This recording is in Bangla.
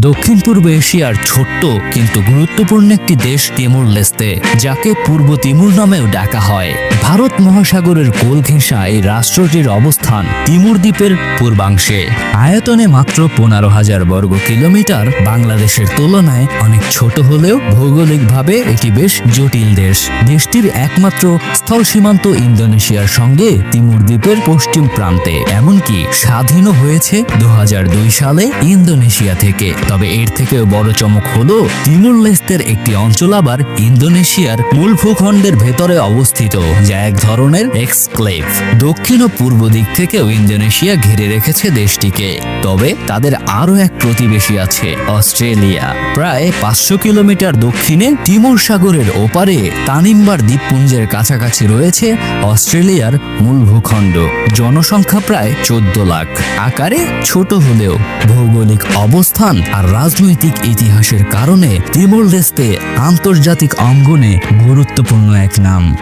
দক্ষিণ পূর্ব এশিয়ার ছোট্ট কিন্তু গুরুত্বপূর্ণ একটি দেশ তিমুর লেস্তে যাকে পূর্ব তিমুর নামেও ডাকা হয়। ভারত মহাসাগরের কোল ঘেঁষা এই রাষ্ট্রটির অবস্থান তিমুর দ্বীপের পূর্বাংশে। আয়তনে মাত্র পনেরো হাজার বর্গ কিলোমিটার। বাংলাদেশের তুলনায় অনেক ছোট হলেও ভৌগোলিকভাবে এটি বেশ জটিল দেশ। দেশটির একমাত্র স্থল সীমান্ত ইন্দোনেশিয়ার সঙ্গে তিমুর দ্বীপের পশ্চিম প্রান্তে। এমনকি স্বাধীনও হয়েছে দু হাজার দুই সালে ইন্দোনেশিয়া থেকে। তবে এর থেকেও বড় চমক হলো তিমুর লেস্তের একটি অঞ্চল আবার ইন্দোনেশিয়ার মূল ভূখণ্ডের ভেতরে অবস্থিত, যা এক ধরনের এক্সক্লেভ। দক্ষিণ ও পূর্ব দিক থেকেও ইন্দোনেশিয়া ঘিরে রেখেছে দেশটিকে। তবে তাদের আরও এক প্রতিবেশী আছে, অস্ট্রেলিয়া। প্রায় পাঁচশো কিলোমিটার দক্ষিণে তিমুর সাগরের ওপারে তানিম্বার দ্বীপপুঞ্জের কাছাকাছি রয়েছে অস্ট্রেলিয়ার মূল ভূখণ্ড জনসংখ্যা প্রায় চোদ্দ লাখ। আকারে ছোট হলেও ভৌগোলিক অবস্থান আর রাজনৈতিক ইতিহাসের কারণে তিমুর লেস্তে আন্তর্জাতিক অঙ্গনে গুরুত্বপূর্ণ এক নাম।